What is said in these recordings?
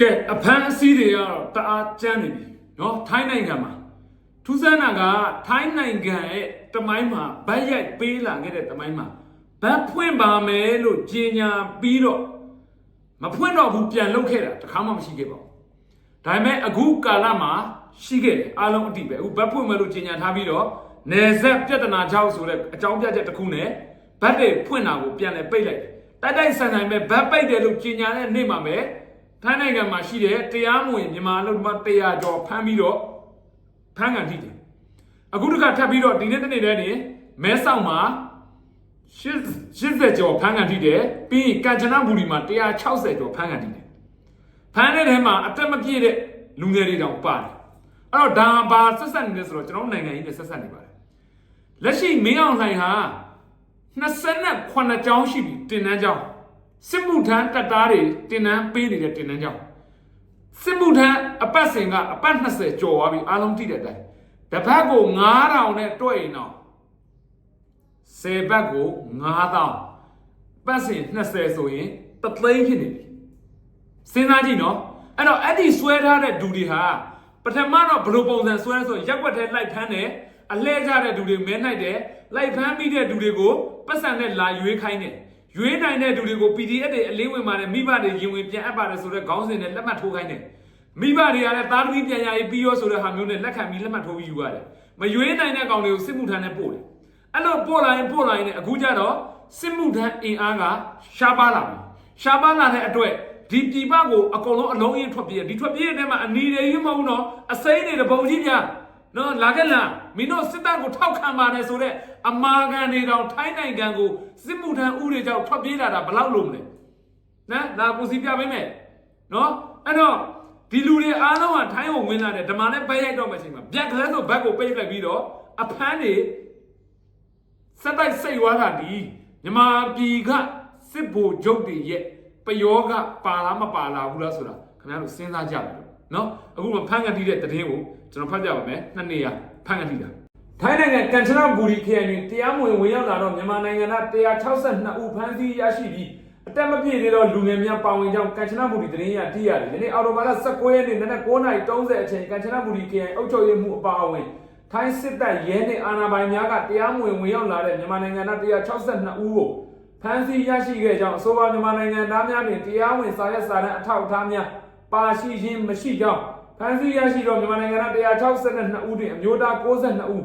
ကဲအဖမ်းအဆီးတွေကတော့တအားကျန်းနေပြီเนาะထိုင်းနိုင်ငံမှာထူးဆန်းတာကထိုင်းနိုင်ငံရဲ့တမိုင်းမှာဗတ်ရိုက်ပေးလာခဲ့တဲ့တမိုင်းမှာဗတ်ဖွင့်ပါမယ်လို့ကြေညာပြီးတော့မဖွင့်တော့ဘူးပြန်လုပ်ခဲ့တာတခါမှမရှိခဲ့ပါဘူးဒါပေမဲ့အခုကာလမှာရှိခဲ့တယ်အားလုံးအတိပဲအခုဗတ်ဖွင့်မယ်လို့ကြေညာထားပြီးတော့နေဆက်ပြဿနာကြောက်ဆိုတဲ့အကြောင်းပြချက်တစ်ခုနဲ့ဗတ်တွေဖွင့်တာကိုပြန်လဲပိတ်လိုက်တယ်တိုက်တိုက်ဆန်ဆန်ပဲဗတ်ပိတ်တယ်လို့ကြေညာတဲ့နေ့မှာပဲ ထိုင်းနိုင်ငံမှာရှိတဲ့တရားမဝင်မြန်မာအလုပ်သမား100ကျော်ဖမ်းပြီးတော့ဖမ်းကန်ထိတယ်အခုတစ်ခါထပ်ပြီးတော့ဒီနေ့တနေ့တည်းနေမဲဆောက်မှာ80ကျော်ဖမ်းကန်ထိတယ်ပြီးရင်ကမ်ချနဘူရီမှာ160ကျော်ဖမ်းကန်ထိတယ်ဖမ်းတဲ့ထဲမှာအသက်မပြည့်တဲ့လူငယ်တွေတောင်ပါတယ်အဲ့တော့ဒါဘာဆက်ဆက်နေလဲဆိုတော့ကျွန်တော်တို့နိုင်ငံကြီးနဲ့ဆက်ဆက်နေပါတယ်လက်ရှိမင်းအောင်လှိုင်ဟာ28ကျောင်းရှိပြီတင်တန်းကျောင်း စစ်မှုထမ်းတပ်သားတွေတင်နန်းပေးနေတဲ့တင်နန်းကြောင့်စစ်မှုထမ်းအပတ်စဉ်ကအပတ်20ကျော်သွားပြီအားလုံးသိတဲ့အတိုင်းတစ်ပတ်ကို9000နဲ့တွဲရင်တော့10ဘတ်ကို9000ပတ်စဉ်20ဆိုရင်တသိန်းဖြစ်နေပြီစဉ်းစားကြည့်နော်အဲ့တော့အဲ့ဒီဆွဲထားတဲ့ဒူတွေဟာပထမတော့ဘယ်လိုပုံစံဆွဲလဲဆိုရင်ရက်ွက်ထဲလိုက်ဖမ်းတယ်အလှဲကြတဲ့ဒူတွေမဲနိုင်တယ်လိုက်ဖမ်းပြီးတဲ့ဒူတွေကိုပတ်စံနဲ့လာရွေးခိုင်းတယ် ရွေးနိုင်တဲ့လူတွေကို PDF တွေအလေးဝင်ပါတယ်မိဘတွေရင်ဝင်ပြန်အပ်ပါတယ်ဆိုတော့ခေါင်းစဉ်နဲ့လက်မှတ်ထိုးခိုင်းတယ်မိဘတွေကလည်းသားသမီးပြန်ရရေးပြီးရောဆိုတဲ့ဟာမျိုးနဲ့လက်ခံပြီးလက်မှတ်ထိုးပြီးယူရတယ်မရွေးနိုင်တဲ့ကောင်တွေကိုစစ်မှုထမ်းနဲ့ပို့တယ်အဲ့လိုပို့လာရင်ပို့လာရင်လည်းအခုကျတော့စစ်မှုထမ်းအင်အားကရှားပါလာပြီရှားပါလာတဲ့အတွက်ဒီပြည်ပကိုအကုန်လုံးအလုံးကြီးထွက်ပြေးဒီထွက်ပြေးတဲ့ထဲမှာအနီတွေကြီးမဟုတ်ဘူးနော်အစိမ်းတွေတပုံကြီးပြ နော်လာခဲ့လားမင်းတို့စစ်တပ်ကိုထောက်ခံပါတယ်ဆိုတော့အမာခံတွေတောင်ထိုင်းနိုင်ငံကိုစစ်မှုထမ်းဥတွေကြောင့်ထွက်ပြေးလာတာဘယ်လောက်လို့မလဲနော်ဒါကိုစီပြပေးမယ်နော်အဲ့တော့ဒီလူတွေအားလုံးကထိုင်းကိုဝင်လာတယ်ဓမ္မနဲ့ပဲရိုက်တော့မှချိန်မှာဗျက်ကလေးဆိုဘက်ကိုပိတ်လိုက်ပြီးတော့အဖမ်းတွေစက်တိုက်စိတ်ဝါတာဒီမြမပြည်ကစစ်ဘိုလ်ချုပ်တွေရဲ့ပယောကပါလားမပါလားဘူးလားဆိုတာခင်ဗျားတို့စဉ်းစားကြပါလို့နော်အခုမှဖမ်းကန်တီးတဲ့တည်င်းကို ကျွန်တော်ဖတ်ပြပါမယ်နှစ်နေရဖမ်းကန်တီးတာထိုင်းနိုင်ငံကန်ချနဘူရီခရိုင်တွင်တရားမဝင်ဝင်ရောက်လာတော့မြန်မာနိုင်ငံသား162ဦးဖမ်းဆီးရရှိပြီးအတက်မပြည့်သေးသောလူငယ်များပါဝင်ကြောင်းကန်ချနဘူရီသတင်းရသိရတယ်။ဒီနေ့အော်တိုဘာလ19ရက်နေ့နနက်9:30အချိန်ကန်ချနဘူရီခရိုင်အုပ်ချုပ်ရေးမှူးအပါအဝင်ထိုင်းစစ်တပ်ရဲနှင့်အာဏာပိုင်များကတရားမဝင်ဝင်ရောက်လာတဲ့မြန်မာနိုင်ငံသား162ဦးကိုဖမ်းဆီးရရှိခဲ့ကြောင်းအဆိုပါမြန်မာနိုင်ငံသားများတွင်တရားဝင်စာရွက်စာတမ်းအထောက်အထားများပါရှိခြင်းမရှိကြောင်း ဖမ်းဆီးရရှိသောမြန်မာနိုင်ငံသား162ဦးတွင်အမျိုးသား62ဦး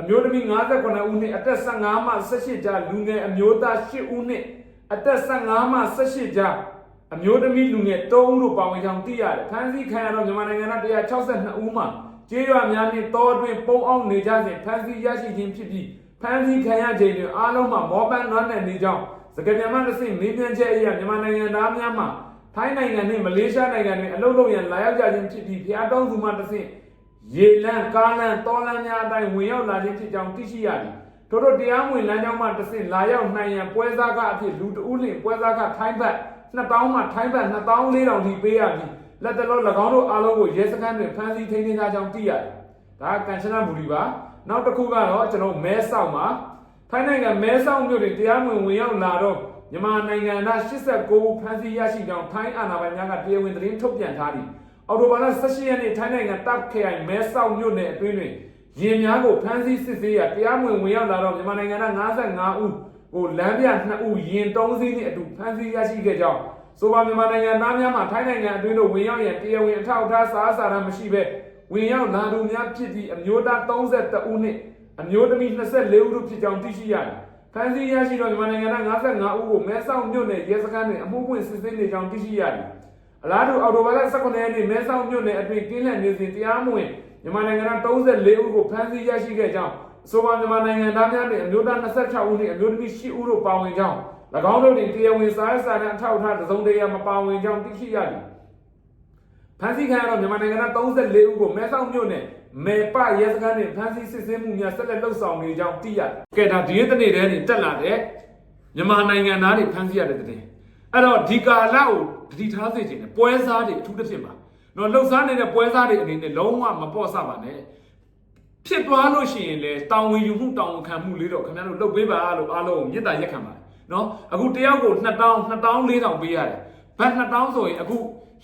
အမျိုးသမီး59ဦးနှင့်အသက်15မှ18ကြားလူငယ်အမျိုးသား8ဦးနှင့်အသက်15မှ18ကြားအမျိုးသမီးလူငယ်3ဦးတို့ပါဝင်ကြောင်းသိရတယ်။ဖမ်းဆီးခံရသောမြန်မာနိုင်ငံသား162ဦးမှကျေးရွာများနှင့်တောအတွင်းပုံအောင်နေကြစဉ်ဖမ်းဆီးရရှိခြင်းဖြစ်ပြီးဖမ်းဆီးခံရချိန်တွင်အားလုံးမှမောပန်းနွမ်းနယ်နေကြောင်းစကားပြန်မှတစ်ဆင့်မေးမြန်းချက်အရမြန်မာနိုင်ငံသားများမှ ထိုင်းနိုင်ငံနှင့်မလေးရှားနိုင်ငံတွင်အလုပ်လုပ်ရန်လာရောက်ကြခြင်းဖြစ်ပြီးဖျားတောင်းသူမှတစ်ဆင့်ရေလန်းကားလန်းတောလန်းများအတိုင်းဝင်ရောက်လာခြင်းဖြစ်ကြောင်းသိရှိရသည်ထို့သောတရားမဝင်လမ်းကြောင်းမှတစ်ဆင့်လာရောက်နိုင်ရန်ပွဲစားကအဖြစ်လူတဦးလင်ပွဲစားကထိုင်းဘတ်2000မှထိုင်းဘတ်2400ထိပေးရပြီးလက်တလော၎င်းတို့အားလုံးကိုရဲစခန်းတွင်ဖမ်းဆီးထိန်းသိမ်းထားကြောင်းသိရတယ်ဒါကကန်ချနဘူရီပါနောက်တစ်ခုကတော့ကျွန်တော်မဲဆောက်မှာထိုင်းနိုင်ငံမဲဆောက်မြို့တွင်တရားမဝင်ဝင်ရောက်လာတော့ မြန်မာနိုင်ငံသား89ဦးဖမ်းဆီးရရှိကြောင်းထိုင်းအာဏာပိုင်များကတရားဝင်သတင်းထုတ်ပြန်ထားသည်အော်တိုဘာလ18ရက်နေ့ထိုင်းနိုင်ငံတပ်ခရိုင်မဲဆောက်မြို့နယ်အတွင်းတွင်ရင်များကိုဖမ်းဆီးစစ်ဆေးရတရားမဝင်ဝင်ရောက်လာတော့မြန်မာနိုင်ငံသား55ဦးကိုလမ်းပြ2ဦးရင်3စီးနှင့်အတူဖမ်းဆီးရရှိခဲ့ကြောင်းဆိုပါမြန်မာနိုင်ငံသားများမှထိုင်းနိုင်ငံအတွင်းသို့ဝင်ရောက်ရန်တရားဝင်အထောက်အထားစာအစာရမရှိဘဲဝင်ရောက်လာသူများဖြစ်ပြီးအမျိုးသား32ဦးနှင့်အမျိုးသမီး24ဦးတို့ဖြစ်ကြောင်းသိရှိရတယ်။ ဖမ်းဆီးရရှိသောမြန်မာနိုင်ငံသား55ဦးကိုမဲဆောက်မြို့နယ်ရဲစခန်းတွင်အမှုပွင့်စစ်ဆေးနေကြောင်းသိရှိရတယ်။အလားတူအော်တိုဘာလ18ရက်နေ့မဲဆောက်မြို့နယ်အတွင်းကင်းလန့်နေစဉ်တရားမဝင်မြန်မာနိုင်ငံသား34ဦးကိုဖမ်းဆီးရရှိခဲ့ကြောင်းအဆိုပါမြန်မာနိုင်ငံသားများတွင်အမျိုးသား26ဦးနှင့်အမျိုးသမီး10ဦးတို့ပါဝင်ကြောင်း၎င်းတို့တွင်တရားဝင်စာရေးစာတမ်းအထောက်အထားတစ်စုံတစ်ရာမပါဝင်ကြောင်းသိရှိရသည်ဖမ်းဆီးခံရတော့မြန်မာနိုင်ငံသား34ဦးကိုမဲဆောက်မြို့နယ် မေပရဲစခန်းတွင်ဖမ်းဆီးစစ်ဆေးမှုများဆက်လက်လှုပ်ဆောင်နေကြောင်းသိရတယ်။ကဲဒါဒီနေ့တနေ့တည်းတက်လာတဲ့မြန်မာနိုင်ငံသားတွေဖမ်းဆီးရတဲ့တဲ့အဲ့တော့ဒီကာလကိုတတိထားစေခြင်းနဲ့ပွဲစားတွေအထူးသဖြင့်ပါနော်လှုပ်ရှားနေတဲ့ပွဲစားတွေအနေနဲ့လုံးဝမပေါ့ဆပါနဲ့ဖြစ်သွားလို့ရှိရင်လေတောင်းဝင်ယူမှုတောင်းဝန်ခံမှုလေးတော့ခင်ဗျားတို့လှုပ်ပေးပါလို့အားလုံးကိုမေတ္တာရက်ခံပါတယ်နော်အခုတယောက်ကို2000 2400ပေးရတယ်ဘတ်2000ဆိုရင်အခု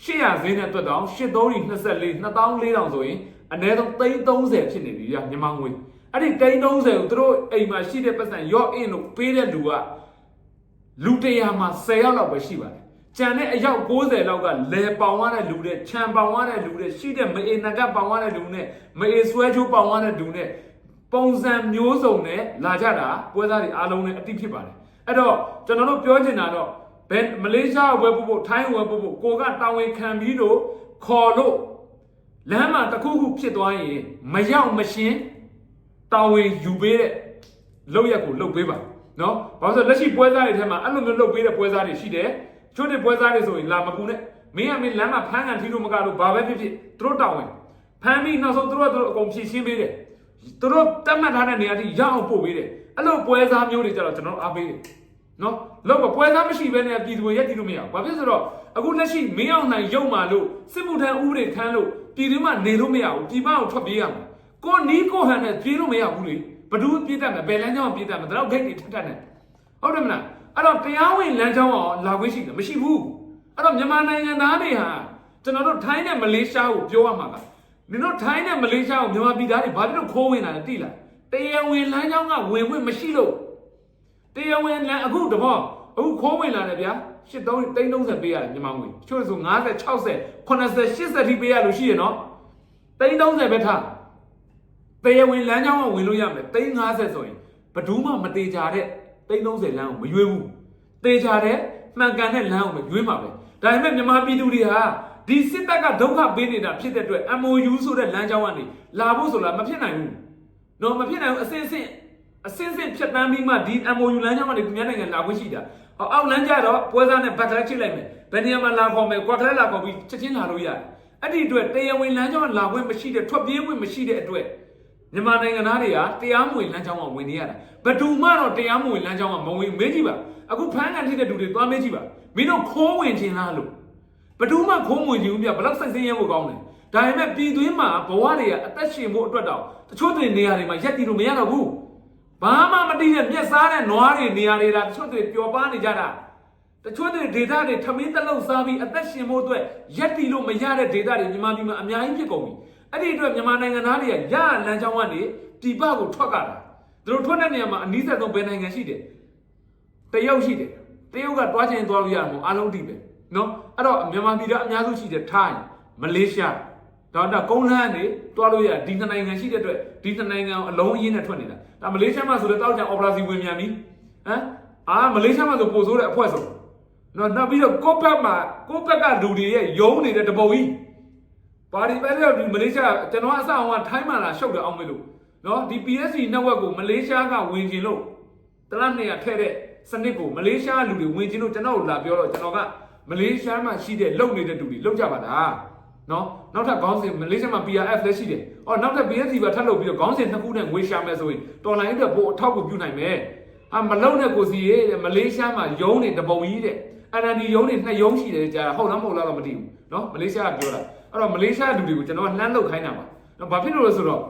800ဈေးနဲ့တွက်တော့8324 2400ဆိုရင် အနည်းဆုံး330ဖြစ်နေပြီဗျမြန်မာငွေအဲ့ဒီ330ကိုသူတို့အိမ်မှာရှိတဲ့ပတ်စံရော့အင်းလို့ပေးတဲ့လူကလူ100မှာ10ယောက်လောက်ပဲရှိပါတယ်ကျန်တဲ့အယောက်60လောက်ကလဲပေါင်ရတဲ့လူတွေခြံပေါင်ရတဲ့လူတွေရှိတဲ့မအေနကပေါင်ရတဲ့လူနဲ့မအေဆွဲချိုးပေါင်ရတဲ့လူနဲ့ပုံစံမျိုးစုံနဲ့လာကြတာပွဲသားတွေအားလုံးနဲ့အတိဖြစ်ပါတယ်အဲ့တော့ကျွန်တော်တို့ပြောချင်တာတော့ဘယ်မလေးရှားဝယ်ဖို့ဖို့ထိုင်းဝယ်ဖို့ဖို့ကိုကတာဝန်ခံပြီးတော့ခေါ်လို့ လမ်းမှာတစ်ခုခုဖြစ်သွားရင်မရောက်မရှင်းတာဝန်ယူပေးတဲ့လောက်ရက်ကိုလုပ်ပေးပါနော်ဘာလို့လဲလက်ရှိပွဲသားတွေထဲမှာအဲ့လိုမျိုးလုပ်ပေးတဲ့ပွဲသားတွေရှိတယ်ချို့တဲ့ပွဲသားတွေဆိုရင်လာမပူနဲ့မင်းကမင်းလမ်းမှာဖမ်းကန်ထီလို့မကလို့ဘာပဲဖြစ်ဖြစ်သူတို့တာဝန်ဖမ်းပြီးနောက်ဆုံးသူတို့ကသူတို့အကုန်ဖြည့်ရှင်းပေးတယ်သူတို့တတ်မှတ်ထားတဲ့နေရာထိရအောင်ပို့ပေးတယ်အဲ့လိုပွဲသားမျိုးတွေကြတော့ကျွန်တော်တို့အားပေးတယ်နော်လောကပွဲသားမရှိဘဲနဲ့ပြည်သူတွေရက်တည်လို့မရဘူး။ဘာဖြစ်ဆိုတော့အခုလက်ရှိမင်းအောင်နိုင်ရုံမာလို့စစ်မှုထမ်းဥပဒေခန်းလို့ ပြည်သူမှနေလို့မရဘူး။ပြည်ပကိုထွက်ပြေးရမှာ။ကိုနီးကိုဟန်နဲ့ပြေးလို့မရဘူးလေ။ဘဒူးပြေးတတ်မယ်။ဘယ်လမ်းကြောင်းပြေးတတ်မယ်။ဒါတော့ဂိတ်တွေထက်ထက်နဲ့။ဟုတ်တယ်မလား။အဲ့တော့တရားဝင်လမ်းကြောင်းရောလာခွင့်ရှိတယ်မရှိဘူး။အဲ့တော့မြန်မာနိုင်ငံသားတွေဟာကျွန်တော်တို့ထိုင်းနဲ့မလေးရှားကိုပြောရမှာကနင်တို့ထိုင်းနဲ့မလေးရှားကိုမြန်မာပြည်သားတွေဘာဖြစ်လို့ခိုးဝင်လာလဲသိလား။တရားဝင်လမ်းကြောင်းကဝင်ဝင်မရှိလို့တရားဝင်လမ်းအခုတဘောအခုခိုးဝင်လာတယ်ဗျာ 83 330ပေးရတယ်မြန်မာငွေချို့ဆို50 60 80 80ထိပေးရလို့ရှိရနော်330ပဲထားတရားဝင်လမ်းကြောင်းကဝင်လို့ရမယ်350ဆိုရင်ဘယ်သူမှမတေချာတဲ့330လမ်းကိုမရွေးဘူးတေချာတဲ့မှန်ကန်တဲ့လမ်းကိုမရွေးမှာပဲဒါပေမဲ့မြန်မာပြည်သူတွေဟာဒီစစ်တပ်ကဒုက္ခပေးနေတာဖြစ်တဲ့အတွက် MOU ဆိုတဲ့လမ်းကြောင်းကနေလာဖို့ဆိုတာမဖြစ်နိုင်ဘူးနော်မဖြစ်နိုင်ဘူးအစင်းစင်းအစင်းစင်းဖြတ်တန်းပြီးမှဒီ MOU လမ်းကြောင်းကနေသူများနိုင်ငံလာခွင့်ရှိတာဟော အောက်လမ်းကြတော့ပွဲစားနဲ့ဘတ်ကလေးချိတ်လိုက်မယ်ဘယ်နေရာမှာလာခေါ်မယ်ကွာကလေးလာခေါ်ပြီးချက်ချင်းလာလို့ရတယ်အဲ့ဒီအတွက်တရားဝင်လမ်းကြောင်းလာခွင့်မရှိတဲ့ထွက်ပြေးခွင့်မရှိတဲ့အတွက်မြန်မာနိုင်ငံသားတွေကတရားမဝင်လမ်းကြောင်းကဝင်နေရတာဘယ်သူမှတော့တရားမဝင်လမ်းကြောင်းကမဝင်မေးကြည့်ပါအခုဖမ်းကန်ထိတဲ့လူတွေသွားမေးကြည့်ပါမင်းတို့ခိုးဝင်ခြင်းလားလို့ဘယ်သူမှခိုးဝင်ခြင်းဘူးပြဘယ်လောက်စိတ်ဆင်းရဲဖို့ကောင်းလဲဒါပေမဲ့ပြည်သွင်းမှာဘဝတွေကအသက်ရှင်ဖို့အတွက်တော့တချို့တွေနေရာတွေမှာရက်တည်လို့မရတော့ဘူး ဘာမှမသိတဲ့မျက်စားတဲ့နွားတွေနေရာတွေဒါတချို့တွေပျော်ပါနေကြတာတချို့တွေဒေတာတွေထမင်းတလုံးစားပြီးအသက်ရှင်ဖို့အတွက်ရက်တီလို့မရတဲ့ဒေတာတွေမြန်မာပြည်မှာအများကြီးဖြစ်ကုန်ပြီအဲ့ဒီအတွက်မြန်မာနိုင်ငံသားတွေကရလမ်းကြောင်းကနေဒီပကိုထွက်ကြတာသူတို့ထွက်တဲ့နေရာမှာအနည်းဆက်ဆုံးဘယ်နိုင်ငံရှိတယ်တရုတ်ရှိတယ်တရုတ်ကတွားချင်သွားလို့ရမှာအားလုံးဒီပဲနော်အဲ့တော့မြန်မာပြည်ကအများစုရှိတယ်ထိုင်းမလေးရှား တော့ဒါကုန်းလန်းနေတွားလို့ရဒီနှစ်နိုင်ငံရှိတဲ့အတွက်ဒီနှစ်နိုင်ငံအလုံးအရင်းနဲ့ထွက်နေတာဒါမလေးရှားမှာဆိုတော့တောက်ကြံအော်ပရာစီဝင်မြန်ပြီဟမ်အာမလေးရှားမှာဆိုပို့ဆိုးတဲ့အဖွဲ့ဆိုနော်နောက်ပြီးတော့ကိုယ့်ဘက်မှာကိုယ့်ဘက်ကလူတွေရဲ့ယုံနေတဲ့တပုံကြီးပါတီပဲလို့ဒီမလေးရှားကျွန်တော်အစအောင်ကထိုင်းမှာလာရှုပ်တယ်အောင်မလို့နော်ဒီ PSC network ကိုမလေးရှားကဝင်ကျင်လို့တလားနေရထဲ့တဲ့စနစ်ကိုမလေးရှားလူတွေဝင်ကျင်လို့ကျွန်တော်တို့လာပြောတော့ကျွန်တော်ကမလေးရှားမှာရှိတဲ့လုံနေတဲ့လူတွေလုံကြပါလား နော်နောက်ထပ်ခေါင်းစဉ်မလေးရှားမှာ PRF လည်းရှိတယ်။အော်နောက်ထပ် BSC ပါထပ်လုပ်ပြီးတော့ခေါင်းစဉ်နှစ်ခုနဲ့ငွေရှာမယ်ဆိုရင်တော်လိုင်းအတွက်ပို့အထောက်ကိုပြုနိုင်မယ်။အာမလုံတဲ့ကိုစီရဲ့မလေးရှားမှာယုံနေတပုံကြီးတဲ့။ NND ယုံနေနှစ်ယုံရှိတယ်ကြာဟုတ်လားမဟုတ်လားတော့မသိဘူး။နော်မလေးရှားကပြောတာ။အဲ့တော့မလေးရှားလူတွေကိုကျွန်တော်ကလှမ်းလုတ်ခိုင်းတာပါ။နော်ဘာဖြစ်လို့လဲဆိုတော့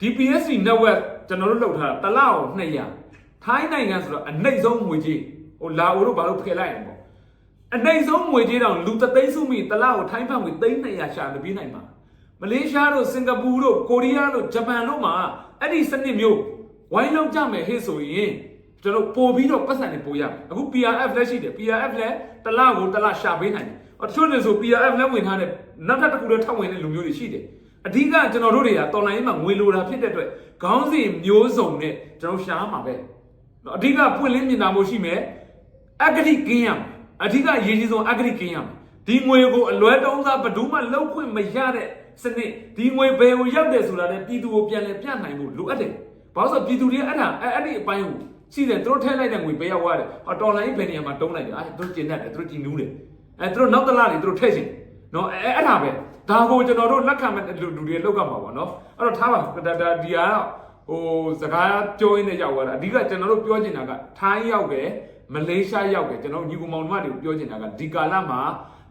DPSC network ကျွန်တော်တို့လုပ်ထားတာတစ်လောက်200ထိုင်းနိုင်ငံဆိုတော့အနှိမ့်ဆုံးငွေကြီးဟိုလာအိုတို့ဘာလို့ဖယ်လိုက်ရင်ပေါ့ အနိုင်ဆုံးငွေကြေးတောင်လူတသိန်းစုမိတစ်လားကိုထိုင်းဖန်ငွေ300ရှာမပြေးနိုင်မှာမလေးရှားတို့စင်ကာပူတို့ကိုရီးယားတို့ဂျပန်တို့မှာအဲ့ဒီစနစ်မျိုးဝိုင်းလုံးကြမယ်ဟဲ့ဆိုရင်ကျွန်တော်ပို့ပြီးတော့ပတ်စံတွေပို့ရမယ်အခု PRF လက်ရှိတယ် PRF လည်းတစ်လားကိုတစ်လားရှာပေးနိုင်တယ်အတချို့နေဆို PRF လည်းဝင်ထားတယ်နောက်ထပ်တစ်ခုလည်းထောက်ဝင်တဲ့လူမျိုးတွေရှိတယ်အဓိကကျွန်တော်တို့တွေကတော်လိုင်းမှာငွေလိုတာဖြစ်တဲ့အတွက်ခေါင်းစဉ်မျိုးစုံနဲ့ကျွန်တော်ရှားမှာပဲနော်အဓိကပွင့်လင်းမြင်တာမျိုးရှိမယ်အဂတိကင်းရမယ် အဓိကရေးကြီးဆုံးအဂတိကင်းရမယ်ဒီငွေကိုအလွဲတုံးစားဘယ်သူမှလောက်ခွင့်မရတဲ့စနစ်ဒီငွေဘယ်ကိုရောက်တယ်ဆိုတာနဲ့ပြည်သူကိုပြန်လည်ပြနိုင်ဖို့လိုအပ်တယ်ဘာလို့ဆိုပြည်သူတွေအဲ့ဒါအဲ့အဲ့ဒီအပိုင်းကိုရှိတယ်သူတို့ထည့်လိုက်တဲ့ငွေဘယ်ရောက်သွားတယ်ဟောတော်လိုင်းဘယ်နေရာမှာတုံးလိုက်တယ်အဲသူတို့ကျင်တတ်တယ်သူတို့ကြည်နူးတယ်အဲသူတို့နောက်တလားတွေသူတို့ထည့်ချင်နော်အဲအဲ့ဒါပဲဒါကိုကျွန်တော်တို့လက်ခံမဲ့လူတွေလောက်ကမှာပေါ့နော်အဲ့တော့ထားပါဒါဒါဒီဟာဟိုစကားပြောရင်းနဲ့ရောက်သွားတာအဓိကကျွန်တော်တို့ပြောချင်တာကထိုင်းရောက်တယ် မလေးရှားရောက်တယ်ကျွန်တော်ညီကောင်မောင်နှမတွေကိုပြောချင်တာကဒီကာလမှာ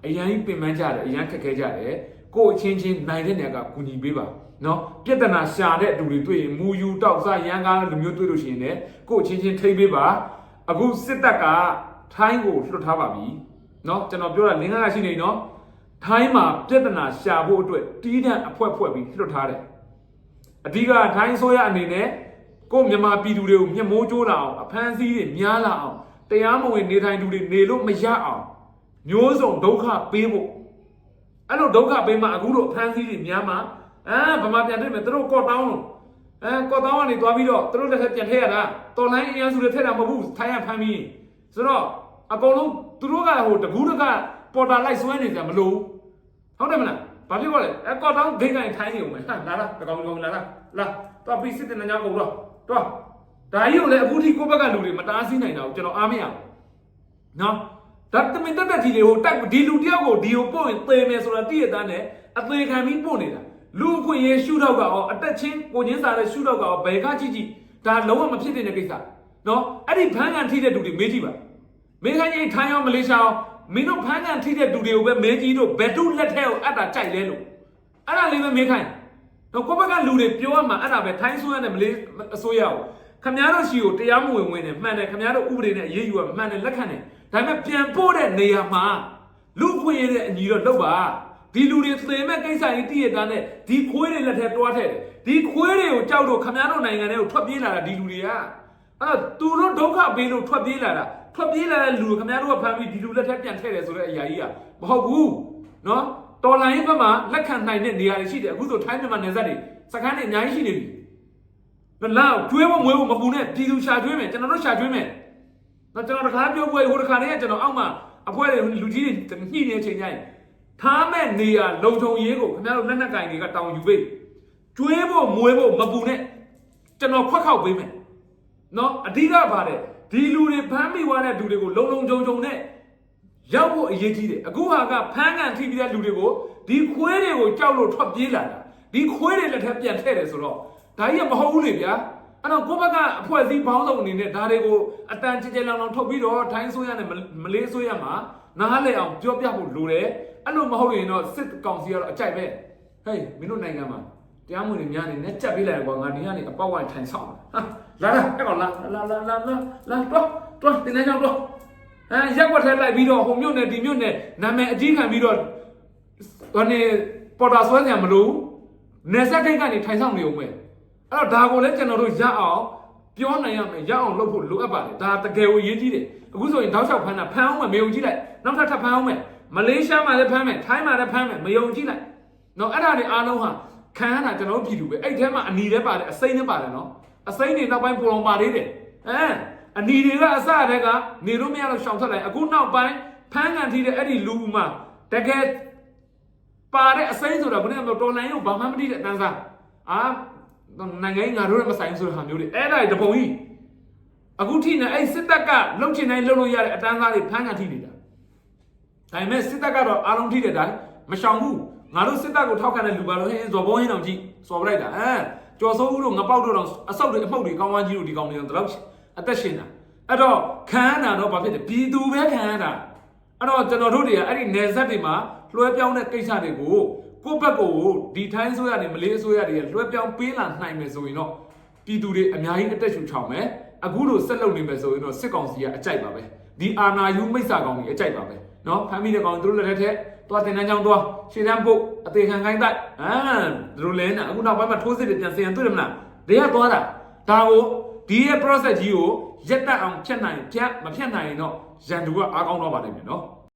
အရန်ပင်ပန်းကြတယ်အရန်ခက်ခဲကြတယ်ကိုယ့်အချင်းချင်းနိုင်တဲ့နေရာကကူညီပေးပါနော်ပြဿနာရှာတဲ့အတူတွေတွေ့ရင်မူယူတောက်စရန်ကားလူမျိုးတွေ့လို့ရှိရင်လည်းကိုယ့်အချင်းချင်းထိမ့်ပေးပါအခုစစ်တပ်ကထိုင်းကိုလွှတ်ထားပါပြီနော်ကျွန်တော်ပြောတာလင်းကားရှိနေနော်ထိုင်းမှာပြဿနာရှာဖို့အတွက်တီးတန့်အဖွဲဖွဲပြီးလွတ်ထားတယ်အဓိကထိုင်းဆိုရအနေနဲ့ကိုယ့်မြန်မာပြည်သူတွေကိုမျက်မိုးကျိုးလာအောင်အဖမ်းဆီးတွေများလာအောင် တရားမဝင်နေထိုင်သူတွေနေလို့မရအောင်မျိုးစုံဒုက္ခပေးဖို့အဲ့လိုဒုက္ခပေးမှအခုတို့အဖမ်းဆီးတွေများမှအဲဗမာပြန်တွေ့မယ်သူတို့ကော့တောင်းလို့အဲကော့တောင်းကနေသွားပြီးတော့သူတို့လက်ထက်ပြန်ထည့်ရတာတော်လိုင်းအင်အားစုတွေထည့်တာမဟုတ်ဘူးထိုင်းရဖမ်းပြီးဆိုတော့အကုန်လုံးသူတို့ကဟိုတကူးတကပေါ်တာလိုက်ဆွဲနေကြမလို့ဟုတ်တယ်မလားဘာဖြစ်သွားလဲအဲကော့တောင်းဒိတ်ကန်ထိုင်းနေဦးမယ်ဟာလာလာတကောင်ကောင်လာလာလာတော့ပြီးစစ်တဲ့ညောင်းကုန်တော့တော့ ဒါကြီးကိုလည်းအခုထိကိုယ့်ဘက်ကလူတွေမတားဆီးနိုင်တာကိုကျွန်တော်အားမရဘူးနော်ဒါတမင်တက်တက်ကြီးလေဟိုတက်ဒီလူတယောက်ကိုဒီကိုပို့ရင်သေမယ်ဆိုတာတည့်ရတဲ့နဲ့အသေးခံပြီးပို့နေတာလူအခွင့်ရေးရှုထောက်ကရောအတက်ချင်းကိုချင်းစားတဲ့ရှုထောက်ကရောဘယ်ကကြည့်ကြည့်ဒါလုံးဝမဖြစ်တဲ့ကိစ္စနော်အဲ့ဒီဖမ်းကန်ထိတဲ့လူတွေမေးကြည့်ပါမေးခိုင်းရင်ထိုင်းရောမလေးရှားရောမင်းတို့ဖမ်းကန်ထိတဲ့လူတွေကိုပဲမေးကြည့်တို့ဘယ်သူလက်ထက်ကိုအပ်တာကြိုက်လဲလို့အဲ့ဒါလေးပဲမေးခိုင်းတော့ကိုယ့်ဘက်ကလူတွေပြောရမှာအဲ့ဒါပဲထိုင်းဆိုရနဲ့မလေးအစိုးရကို ခမည်းတော်ရှိကိုတရားမဝင်ဝင်နဲ့မှန်တယ်ခမည်းတော်ဥပဒေနဲ့အရေးယူရမှန်တယ်လက်ခံတယ်ဒါပေမဲ့ပြန်ပို့တဲ့နေရာမှာလူခွင့်ရတဲ့အညီတော့လုပ်ပါဒီလူတွေသေမဲ့ကိစ္စကြီးတည့်ရတဲ့နဲ့ဒီခွေးတွေလက်ထက်တွားထည့်တယ်ဒီခွေးတွေကိုကြောက်တော့ခမည်းတော်နိုင်ငံတွေကိုထွက်ပြေးလာတာဒီလူတွေကအဲ့တော့သူတို့ဒုက္ခပေးလို့ထွက်ပြေးလာတာထွက်ပြေးလာတဲ့လူကိုခမည်းတော်ကဖမ်းပြီးဒီလူလက်ထက်ပြန်ထည့်တယ်ဆိုတဲ့အရာကြီးကမဟုတ်ဘူးနော်တော်လိုင်းဘက်မှာလက်ခံနိုင်တဲ့နေရာတွေရှိတယ်အခုဆိုထိုင်းမြန်မာနယ်စပ်တွေစခန်းတွေအများကြီးရှိနေပြီမ လောက်ကျွေးဖို့မွေးဖို့မပူနဲ့ပြည်သူရှာကျွေးမယ်ကျွန်တော်တို့ရှာကျွေးမယ်တော့ကျွန်တော်တခါပြောပွဲဟိုတခါတည်းကကျွန်တော်အောက်မှာအဖွဲတွေလူကြီးတွေညှိနေတဲ့အချိန်ကျရင်ထားမဲ့နေရလုံထုံရေးကိုခင်ဗျားတို့လက်နက်ကင်တွေကတောင်းယူပေးကျွေးဖို့မွေးဖို့မပူနဲ့ကျွန်တော်ခွက်ခောက်ပေးမယ်နော်အဓိကပါတယ်ဒီလူတွေဖမ်းမိသွားတဲ့လူတွေကိုလုံလုံခြုံခြုံနဲ့ရောက်ဖို့အရေးကြီးတယ်အခုဟာကဖမ်းကန်ထိပြီးတဲ့လူတွေကိုဒီခွေးတွေကိုကြောက်လို့ထွက်ပြေးလာတာဒီခွေးတွေလက်ထက်ပြန်ထည့်တယ်ဆိုတော့ ဒါကြီးကမဟုတ်ဘူးလေဗျာအဲ့တော့ကိုယ့်ဘက်ကအဖွဲစည်းဘောင်းဆောင်အနေနဲ့ဒါတွေကိုအတန်ကြဲကြဲလောင်လောင်ထုတ်ပြီးတော့ထိုင်းဆိုရနဲ့မလေးဆိုရမှာနားလေအောင်ပြောပြဖို့လိုတယ်အဲ့လိုမဟုတ်ရင်တော့စစ်ကောင်စီကတော့အကြိုက်ပဲဟေးမင်းတို့နိုင်ငံမှာတရားမဝင်များနေနဲ့ကြက်ပေးလိုက်ကွာငါဒီကနေအပေါက်ဝိုင်းထိုင်ဆောင်ဟာလာလာအဲ့ကောင်လာလာလာလာလာလာတော့တော့တင်းနေကြောင်တော့အဲရက်ွက်ထဲလိုက်ပြီးတော့ဟိုမြို့နယ်ဒီမြို့နယ်နာမည်အကြီးခံပြီးတော့ဟိုနေပေါ်တာဆွဲကြမလို့နေဆက်ခိတ်ကနေထိုင်ဆောင်နေအောင်ပဲ အဲ့တော့ဒါကိုလည်းကျွန်တော်တို့ရအောင်ပြောနိုင်ရမယ်ရအောင်လုပ်ဖို့လိုအပ်ပါတယ်ဒါတကယ်ကိုအရေးကြီးတယ်အခုဆိုရင်တောက်လျှောက်ဖမ်းတာဖမ်းအောင်မယ်မယုံကြည်လိုက်နောက်ထပ်ထပ်ဖမ်းအောင်မယ်မလေးရှားမှာလည်းဖမ်းမယ်ထိုင်းမှာလည်းဖမ်းမယ်မယုံကြည်လိုက်နော်အဲ့ဒါတွေအားလုံးဟာခံရတာကျွန်တော်တို့ပြည်သူပဲအဲ့ထဲမှာအနီလည်းပါတယ်အစိမ့်လည်းပါတယ်နော်အစိမ့်တွေနောက်ပိုင်းပူလောင်ပါသေးတယ်အဲအနီတွေကအစတဲ့ကနေလို့မရတော့ရှောင်ထွက်လိုက်အခုနောက်ပိုင်းဖမ်းကန်ထိတဲ့အဲ့ဒီလူမှာတကယ်ပါတဲ့အစိမ့်ဆိုတာဘယ်နဲ့တော်လိုင်းကိုဘာမှမသိတဲ့အတန်းစားအာ နိုင်ငံငါတို့လည်းမဆိုင်ဆိုတဲ့ဟာမျိုးတွေအဲ့ဒါတွေတပုံကြီးအခုထိနေအဲ့စစ်တပ်ကလုံချင်တိုင်းလုံလို့ရတဲ့အတန်းစားတွေဖမ်းကန်ထိနေတာဒါပေမဲ့စစ်တပ်ကတော့အားလုံးထိတဲ့အတိုင်းမရှောင်ဘူးငါတို့စစ်တပ်ကိုထောက်ခံတဲ့လူပါလို့ဟင်းဇော်ဘုံဟင်းအောင်ကြည့်စော်ပလိုက်တာအဲကျော်စိုးဦးတို့ငပောက်တို့တော့အဆုတ်တွေအမှုတ်တွေကောင်းဝမ်းကြီးတို့ဒီကောင်တွေတော့တော့အသက်ရှင်တာအဲ့တော့ခံရတာတော့ဘာဖြစ်လဲပြည်သူပဲခံရတာအဲ့တော့ကျွန်တော်တို့တွေကအဲ့ဒီနယ်စပ်တွေမှာလွှဲပြောင်းတဲ့ကိစ္စတွေကို ကိုယ့်ဘက်ကိုဒီထိုင်းဆိုရနေမလေးဆိုရတွေလွှဲပြောင်းပေးလာနိုင်မယ်ဆိုရင်တော့ပြည်သူတွေအများကြီးအတက်ရှူချောင်မယ်အခုလိုဆက်လုပ်နေမယ်ဆိုရင်တော့စစ်ကောင်စီကအကြိုက်ပါပဲဒီအာနာယူမိစ္ဆာကောင်တွေအကြိုက်ပါပဲနော်ဖမ်းမိတဲ့ကောင်တို့လက်ထက်ထက်သွားတင်တန်းချောင်းသွားရှေ့တန်းပုတ်အသေးခံခိုင်းတိုက်ဟမ်တို့လဲနေအခုနောက်ပိုင်းမှာထိုးစစ်တွေပြန်ဆင်ရန်တွေ့တယ်မလားတရသွားတာဒါကိုဒီရဲ့ process ကြီးကိုရက်တက်အောင်ဖြတ်နိုင်ဖြတ်မဖြတ်နိုင်ရင်တော့ရန်သူကအားကောင်းတော့ပါလိမ့်မယ်နော်